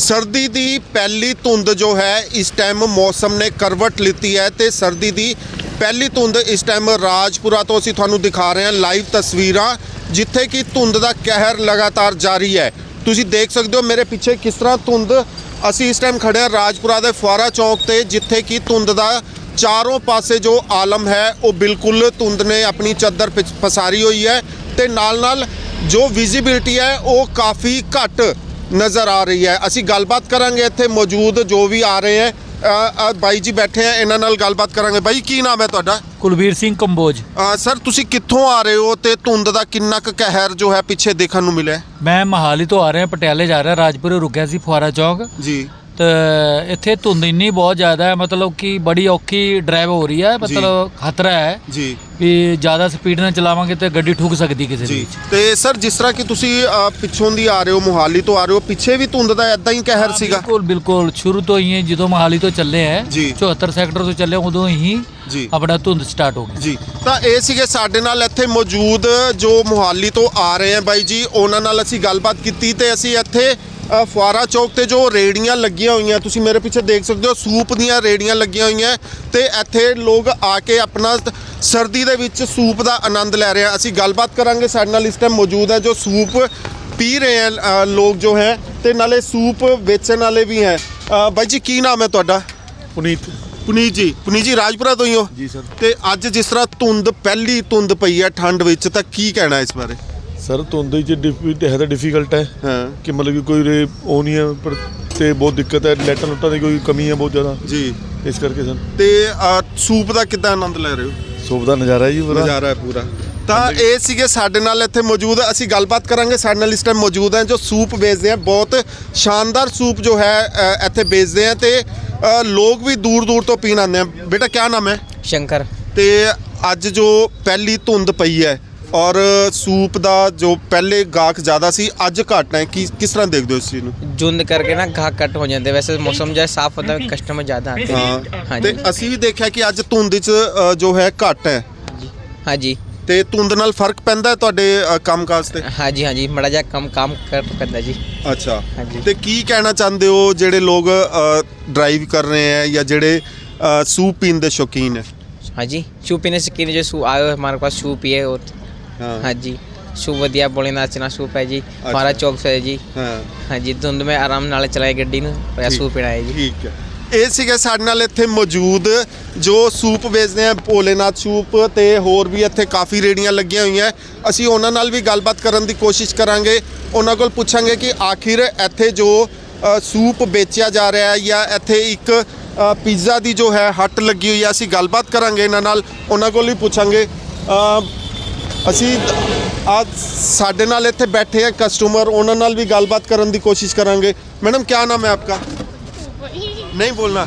ਸਰਦੀ ਦੀ ਪਹਿਲੀ ਧੁੰਦ ਜੋ ਹੈ, ਇਸ ਟਾਈਮ ਮੌਸਮ ਨੇ ਕਰਵਟ ਲਿੱਤੀ ਹੈ ਤੇ ਸਰਦੀ ਦੀ ਪਹਿਲੀ ਧੁੰਦ ਇਸ ਟਾਈਮ ਰਾਜਪੁਰਾ ਤੋਂ ਅਸੀਂ ਤੁਹਾਨੂੰ ਦਿਖਾ ਰਹੇ ਹਾਂ ਲਾਈਵ ਤਸਵੀਰਾਂ, ਜਿੱਥੇ ਕਿ ਧੁੰਦ ਦਾ ਕਹਿਰ ਲਗਾਤਾਰ ਜਾਰੀ ਹੈ। ਤੁਸੀਂ ਦੇਖ ਸਕਦੇ ਹੋ ਮੇਰੇ ਪਿੱਛੇ ਕਿਸ ਤਰ੍ਹਾਂ ਧੁੰਦ ਅਸੀਂ ਇਸ ਟਾਈਮ ਖੜੇ ਹਾਂ ਰਾਜਪੁਰਾ ਦੇ ਫੁਆਰਾ ਚੌਕ ਤੇ, ਜਿੱਥੇ ਕਿ ਧੁੰਦ ਦਾ ਚਾਰੋਂ ਪਾਸੇ ਜੋ ਆਲਮ ਹੈ, ਉਹ ਬਿਲਕੁਲ ਧੁੰਦ ਨੇ ਆਪਣੀ ਚਾਦਰ ਪਿਛ- ਪਸਾਰੀ ਹੋਈ ਹੈ ਤੇ ਨਾਲ ਨਾਲ ਜੋ ਵਿਜ਼ਿਬਿਲਟੀ ਹੈ, ਉਹ ਕਾਫੀ ਘੱਟ ਨਜ਼ਰ ਆ ਰਹੀ ਹੈ। ਅਸੀਂ ਗੱਲਬਾਤ ਕਰਾਂਗੇ ਇੱਥੇ ਮੌਜੂਦ ਜੋ ਵੀ ਆ ਰਹੇ ਹੈ। ਬਾਈ ਜੀ ਬੈਠੇ ਆ ਇਹਨਾਂ ਨਾਲ ਗੱਲਬਾਤ ਕਰਾਂਗੇ। ਬਾਈ ਕੀ ਨਾਮ ਹੈ ਤੁਹਾਡਾ? ਕੁਲਵੀਰ ਸਿੰਘ ਕੰਬੋਜ। ਸਰ ਤੁਸੀਂ ਕਿੱਥੋਂ ਆ ਰਹੇ ਹੋ ਤੇ ਧੁੰਦ ਦਾ ਕਿੰਨਾ ਕੁ ਕਹਿਰ ਜੋ ਹੈ ਪਿੱਛੇ ਦੇਖਣ ਨੂੰ ਮਿਲਿਆ ਹੈ? ਮੈਂ ਮਹਾਲੀ ਤੋਂ ਆ ਰਿਹਾ ਪਟਿਆਲੇ ਜਾ ਰਿਹਾ ਰਾਜਪੁਰੇ ਰੁਕਿਆ ਸੀ ਫੁਆਰਾ ਚੌਕ। ਜੀ। ਤੇ ਇੱਥੇ ਧੁੰਦ ਇੰਨੀ ਬਹੁਤ ਜ਼ਿਆਦਾ ਹੈ ਮਤਲਬ ਕਿ ਬੜੀ ਔਖੀ ਡਰਾਈਵ ਹੋ ਰਹੀ ਹੈ ਮਤਲਬ ਖਤਰਾ ਹੈ ਜੀ। ਵੀ ਜ਼ਿਆਦਾ ਸਪੀਡ ਨਾਲ ਚਲਾਵਾਂਗੇ ਤੇ ਗੱਡੀ ਠੁੱਕ ਸਕਦੀ ਕਿਸੇ ਦੇ ਜੀ। ਤੇ ਸਰ ਜਿਸ ਤਰ੍ਹਾਂ ਕਿ ਤੁਸੀਂ ਅ, ਪਿੱਛੋਂ ਦੀ ਆ ਰਹੇ ਹੋ ਮੁਹਾਲੀ ਤੋਂ ਆ ਰਹੇ ਹੋ ਪਿੱਛੇ ਵੀ ਧੁੰਦ ਦਾ ਐਦਾਂ ਹੀ ਕਹਿਰ ਸੀਗਾ? ਬਿਲਕੁਲ ਬਿਲਕੁਲ। ਸ਼ੁਰੂ ਤੋਂ ਹੀ ਜਦੋਂ ਮਹਾਲੀ ਤੋਂ ਚੱਲੇ ਹੈ ਜੀ। 74 ਸੈਕਟਰ ਤੋਂ ਚੱਲੇ ਉਦੋਂ ਹੀ ਜੀ। ਆਪਣਾ ਧੁੰਦ ਸਟਾਰਟ ਹੋ ਗਈ ਜੀ। ਤਾਂ ਇਹ ਸੀਗੇ ਸਾਡੇ ਨਾਲ ਇੱਥੇ ਮੌਜੂਦ ਜੋ ਮੁਹਾਲੀ ਤੋਂ ਆ ਰਹੇ ਆ ਬਾਈ ਜੀ ਉਹਨਾਂ ਨਾਲ ਅਸੀਂ ਗੱਲਬਾਤ ਕੀਤੀ ਤੇ ਅਸੀਂ ਇੱਥੇ ਫੁਆਰਾ ਚੌਕ ਤੇ ਜੋ ਰੇੜੀਆਂ ਲੱਗੀਆਂ ਹੋਈਆਂ ਤੁਸੀਂ ਮੇਰੇ ਪਿੱਛੇ ਦੇਖ ਸਕਦੇ ਹੋ ਸੂਪ ਦੀਆਂ ਰੇੜੀਆਂ ਲੱਗੀਆਂ ਹੋਈਆਂ ਤੇ ਇੱਥੇ ਲੋਕ ਆ ਕੇ ਆਪਣਾ ਸਰਦੀ ਦੇ ਵਿੱਚ ਸੂਪ ਦਾ ਆਨੰਦ ਲੈ ਰਹੇ ਆ। ਅਸੀਂ ਗੱਲਬਾਤ ਕਰਾਂਗੇ ਸਾਡੇ ਨਾਲ ਇਸ ਟਾਈਮ ਮੌਜੂਦ ਹੈ ਜੋ ਸੂਪ ਪੀ ਰਹੇ ਆ ਲੋਕ ਜੋ ਹੈ ਤੇ ਨਾਲੇ ਸੂਪ ਵੇਚਣ ਵਾਲੇ ਵੀ ਹੈ। ਬਾਈ ਜੀ ਕੀ ਨਾਮ ਹੈ ਤੁਹਾਡਾ? ਪੁਨੀਤ। ਪੁਨੀਤ ਜੀ ਪੁਨੀਤ ਜੀ ਰਾਜਪੁਰਾ ਤੋਂ ਹੀ ਹੋ? ਜੀ ਸਰ। ਤੇ ਅੱਜ ਜਿਸ ਤਰ੍ਹਾਂ ਧੁੰਦ ਪਹਿਲੀ ਧੁੰਦ ਪਈ ਹੈ ਠੰਡ ਵਿੱਚ ਤਾਂ ਕੀ ਕਹਿਣਾ ਇਸ ਬਾਰੇ? ਸਰ ਧੁੰਦ ਚ ਡਿਫਿਕਲਟ ਹੈ ਤਾਂ ਡਿਫਿਕਲਟ ਹੈ ਕਿ ਮਤਲਬ ਕਿ ਕੋਈ ਰੇ ਉਹ ਨਹੀਂ ਹੈ ਪਰ ਤੇ ਬਹੁਤ ਦਿੱਕਤ ਹੈ ਲੈਟਰ ਲੁੱਟਾਂ ਦੀ ਕੋਈ ਕਮੀ ਹੈ ਬਹੁਤ ਜ਼ਿਆਦਾ। ਜੀ। ਇਸ ਕਰਕੇ ਸਰ। ਤੇ ਸੂਪ ਦਾ ਕਿੱਦਾਂ ਆਨੰਦ ਲੈ ਰਹੇ ਹੋ? ਸੂਪ ਦਾ ਨਜ਼ਾਰਾ ਜੀ ਪੂਰਾ। ਨਜ਼ਾਰਾ ਹੈ ਪੂਰਾ। ਤਾਂ ਇਹ ਸੀਗੇ ਸਾਡੇ ਨਾਲ ਇੱਥੇ ਮੌਜੂਦ ਅਸੀਂ ਗੱਲਬਾਤ ਕਰਾਂਗੇ ਸਾਡੇ ਨਾਲ ਇਸ ਟਾਈਮ ਮੌਜੂਦ ਹੈ ਜੋ ਸੂਪ ਵੇਚਦੇ ਆ। ਬਹੁਤ ਸ਼ਾਨਦਾਰ ਸੂਪ ਜੋ ਹੈ ਇੱਥੇ ਵੇਚਦੇ ਆ ਤੇ ਲੋਕ ਵੀ ਦੂਰ ਦੂਰ ਤੋਂ ਪੀਣ ਆਉਂਦੇ ਆ। ਬੇਟਾ ਕੀ ਨਾਮ ਹੈ? ਸ਼ੰਕਰ। ਤੇ ਅੱਜ ਜੋ ਪਹਿਲੀ ਧੁੰਦ ਪਈ ਹੈ ਔਰ ਸੂਪ ਦਾ ਜੋ ਪਹਿਲੇ ਗਾਹਕ ਜ਼ਿਆਦਾ ਸੀ ਅੱਜ ਘੱਟ ਹੈ। ਕਿ ਕਿਸ ਤਰ੍ਹਾਂ ਦੇਖਦੇ ਹੋ ਇਸ ਚੀਜ਼ ਨੂੰ? ਜੁੰਦ ਕਰਕੇ ਨਾ ਗਾਹਕ ਘੱਟ ਹੋ ਜਾਂਦੇ। ਵੈਸੇ ਮੌਸਮ ਜੇ ਸਾਫ਼ ਹੁੰਦਾ ਕਸਟਮਰ ਜ਼ਿਆਦਾ ਆਉਂਦੇ। ਹਾਂ। ਤੇ ਅਸੀਂ ਵੀ ਦੇਖਿਆ ਕਿ ਅੱਜ ਧੁੰਦ ਚ ਜੋ ਹੈ ਘੱਟ ਹੈ। ਹਾਂਜੀ। ਤੇ ਧੁੰਦ ਨਾਲ ਫ਼ਰਕ ਪੈਂਦਾ ਤੁਹਾਡੇ ਕੰਮਕਾਜ ਤੇ? ਹਾਂਜੀ ਹਾਂਜੀ। ਮੜਾ ਜਾ ਕੰਮ ਕੰਮ ਕਰ ਪੈਂਦਾ ਜੀ। ਅੱਛਾ। ਤੇ ਕੀ ਕਹਿਣਾ ਚਾਹੁੰਦੇ ਹੋ ਜਿਹੜੇ ਲੋਕ ਡਰਾਈਵ ਕਰ ਰਹੇ ਹੈ ਜਾਂ ਜਿਹੜੇ ਸੂਪ ਪੀਣ ਦੇ ਸ਼ੌਕੀਨ ਹੈ? ਹਾਂਜੀ। ਸੂਪ ਪੀਣੇ ਸ਼ੌਕੀਨ ਜੋ ਸੂ ਆਏ ਹੋ ਹਮਾਰੇ ਸੂਪ ਪੀਏ ਔਰ ਹਾਂਜੀ। ਸ਼ੂ ਵਧੀਆ ਬੋਲੇ ਨਾਚਣਾ ਸੂਪ ਹੈ ਜੀ। ਮਾਰਾ ਚੌਕ ਸੇ ਜੀ। ਹਾਂ। ਹਾਂਜੀ ਧੁੰਦ ਮੈਂ ਆਰਾਮ ਨਾਲ ਚਲਾਏ ਗੱਡੀ ਨੂੰ ਪਿਆ ਸੂਪ ਪੀਣਾ ਜੀ। ਠੀਕ ਹੈ। ਇਹ ਸੀਗੇ ਸਾਡੇ ਨਾਲ ਇੱਥੇ ਮੌਜੂਦ ਜੋ ਸੂਪ ਵੇਚਦੇ ਆ ਭੋਲੇਨਾਥ ਸੂਪ ਤੇ ਹੋਰ ਵੀ ਇੱਥੇ ਕਾਫੀ ਰੇੜੀਆਂ ਲੱਗੀਆਂ ਹੋਈਆਂ। ਅਸੀਂ ਉਹਨਾਂ ਨਾਲ ਵੀ ਗੱਲਬਾਤ ਕਰਨ ਦੀ ਕੋਸ਼ਿਸ਼ ਕਰਾਂਗੇ। ਉਹਨਾਂ ਕੋਲ ਪੁੱਛਾਂਗੇ ਕਿ ਆਖਿਰ ਇੱਥੇ ਜੋ ਸੂਪ ਵੇਚਿਆ ਜਾ ਰਿਹਾ ਹੈ ਜਾਂ ਇੱਥੇ ਇੱਕ ਪੀਜ਼ਾ ਦੀ ਜੋ ਹੈ ਹੱਟ ਲੱਗੀ ਹੋਈ ਹੈ ਅਸੀਂ ਗੱਲਬਾਤ ਕਰਾਂਗੇ ਇਹਨਾਂ ਨਾਲ। ਉਹਨਾਂ ਕੋਲ ਵੀ ਪੁੱਛਾਂਗੇ। ਅਸੀਂ ਅੱਜ ਸਾਡੇ ਨਾਲ ਇੱਥੇ ਬੈਠੇ ਆ ਕਸਟਮਰ ਉਹਨਾਂ ਨਾਲ ਵੀ ਗੱਲਬਾਤ ਕਰਨ ਦੀ ਕੋਸ਼ਿਸ਼ ਕਰਾਂਗੇ ਮੈਡਮ ਕੀ ਨਾਮ ਹੈ आपका नहीं बोलना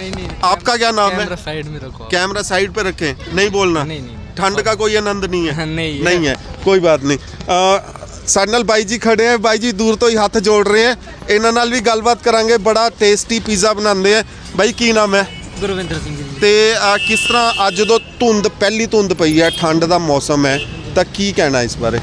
आपका क्या नाम है ਸਾਈਡ ਮੇ ਰੱਖੋ कैमरा साइड पे रखें नहीं बोलना नहीं, नहीं। ठंड का कोई आनंद नहीं है नहीं है। नहीं है कोई बात नहीं ਅ, ਸਾਡੇ ਨਾਲ ਬਾਈ ਜੀ ਖੜੇ ਆ ਬਾਈ ਜੀ ਦੂਰ ਤੋਂ ਹੀ ਹੱਥ ਜੋੜ ਰਹੇ ਆ ਇਹਨਾਂ ਨਾਲ ਵੀ ਗੱਲਬਾਤ ਕਰਾਂਗੇ ਬੜਾ ਟੇਸਟੀ ਪੀਜ਼ਾ ਬਣਾਉਂਦੇ ਆ ਬਾਈ ਕੀ ਨਾਮ ਹੈ ਗੁਰਵਿੰਦਰ ਸਿੰਘ ਜੀ ਤੇ ਅ, ਕਿਸ ਤਰ੍ਹਾਂ ਅੱਜ ਜਦੋਂ ਧੁੰਦ ਪਹਿਲੀ ਧੁੰਦ ਪਈ ਹੈ ਠੰਡ ਦਾ ਮੌਸਮ ਹੈ ਤਾਂ ਕੀ ਕਹਿਣਾ ਇਸ ਬਾਰੇ?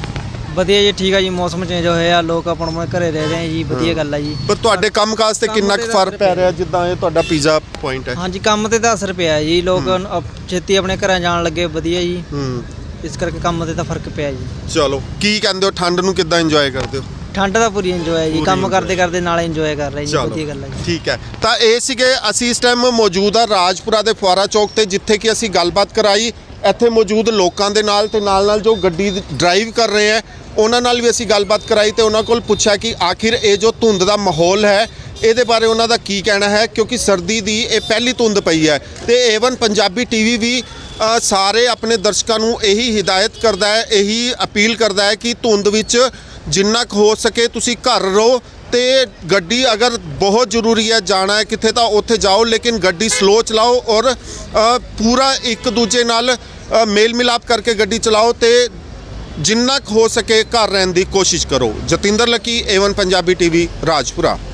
ਵਧੀਆ ਜੀ ਠੀਕ ਆ ਜੀ ਮੌਸਮ ਚੇਂਜ ਹੋਇਆ ਲੋਕ ਆਪਣ ਆਪਣੇ ਘਰੇ ਰਹਿ ਰਹੇ ਆ ਜੀ ਵਧੀਆ ਗੱਲ ਆ ਜੀ। ਪਰ ਤੁਹਾਡੇ ਕੰਮਕਾਜ ਤੇ ਕਿੰਨਾ ਕੁ ਫ਼ਰਕ ਪੈ ਰਿਹਾ ਜਿੱਦਾਂ ਇਹ ਤੁਹਾਡਾ ਪੀਜ਼ਾ ਪੁਆਇੰਟ ਹੈ? ਹਾਂਜੀ ਕੰਮ ਤੇ ਤਾਂ ਅਸਰ ਪਿਆ ਜੀ ਲੋਕ ਅਪ- ਛੇਤੀ ਆਪਣੇ ਘਰਾਂ ਜਾਣ ਲੱਗੇ ਵਧੀਆ ਜੀ। ਹੂੰ। ਇਸ ਕਰਕੇ ਕੰਮ ਤੇ ਤਾਂ ਫ਼ਰਕ ਪਿਆ ਜੀ। ਚਲੋ ਕੀ ਕਹਿੰਦੇ ਹੋ ਠੰਡ ਨੂੰ ਕਿੱਦਾਂ ਇੰਜੋਏ ਕਰਦੇ ਹੋ? ਠੰਡ ਦਾ ਪੂਰੀ ਇੰਜੋਏ ਜੀ ਪੂਰੀ ਕੰਮ enjoy। ਕਰਦੇ ਕਰਦੇ ਨਾਲ ਇੰਜੋਏ ਕਰ ਰਹੇ ਜੀ ਵਧੀਆ ਗੱਲ ਆ ਜੀ। ਠੀਕ ਹੈ। ਤਾਂ ਇਹ ਸੀਗੇ ਅਸੀਂ ਇਸ ਟਾਈਮ ਮੌਜੂਦ ਆ ਰਾਜਪੁਰਾ ਦੇ ਫੁਆਰਾ ਚੌਕ ਤੇ ਜਿੱਥੇ ਕਿ ਅਸੀਂ ਗੱਲਬਾਤ ਕਰਾਈ। ਇੱਥੇ ਮੌਜੂਦ ਲੋਕਾਂ ਦੇ ਨਾਲ ਤੇ ਨਾਲ ਨਾਲ ਜੋ ਗੱਡੀ ਡਰਾਈਵ ਕਰ ਰਹੇ ਹੈ ਉਹਨਾਂ ਨਾਲ ਵੀ ਅਸੀਂ ਗੱਲਬਾਤ ਕਰਾਈ ਤੇ ਉਹਨਾਂ ਕੋਲ ਪੁੱਛਿਆ ਕਿ ਆਖਿਰ ਇਹ ਜੋ ਧੁੰਦ ਦਾ ਮਾਹੌਲ ਹੈ, ਇਹਦੇ ਬਾਰੇ ਉਹਨਾਂ ਦਾ ਕੀ ਕਹਿਣਾ ਹੈ? ਕਿਉਂਕਿ ਸਰਦੀ ਦੀ ਇਹ ਪਹਿਲੀ ਧੁੰਦ ਪਈ ਹੈ ਤੇ ਏਵਨ ਪੰਜਾਬੀ ਟੀਵੀ ਵੀ ਸਾਰੇ ਆਪਣੇ ਦਰਸ਼ਕਾਂ ਨੂੰ ਇਹੀ ਹਿਦਾਇਤ ਕਰਦਾ ਹੈ, ਇਹੀ ਅਪੀਲ ਕਰਦਾ ਹੈ ਕਿ ਧੁੰਦ ਵਿੱਚ ਜਿੰਨਾ ਕੁ ਹੋ ਸਕੇ ਤੁਸੀਂ ਘਰ ਰਹੋ ਤੇ ਗੱਡੀ ਅਗਰ ਬਹੁਤ ਜ਼ਰੂਰੀ ਹੈ, ਜਾਣਾ ਹੈ ਕਿੱਥੇ ਤਾਂ ਉੱਥੇ ਜਾਓ, ਲੇਕਿਨ ਗੱਡੀ ਸਲੋ ਚਲਾਓ ਔਰ ਪੂਰਾ ਇੱਕ ਦੂਜੇ ਨਾਲ ਮੇਲ ਮਿਲਾਪ ਕਰਕੇ ਗੱਡੀ ਚਲਾਓ ਤੇ ਜਿੰਨਾ ਕੁ ਹੋ ਸਕੇ ਘਰ ਰਹਿਣ ਦੀ ਕੋਸ਼ਿਸ਼ ਕਰੋ। ਜਤਿੰਦਰ ਲੱਕੀ ਏਵਨ ਪੰਜਾਬੀ ਟੀਵੀ ਰਾਜਪੁਰਾ।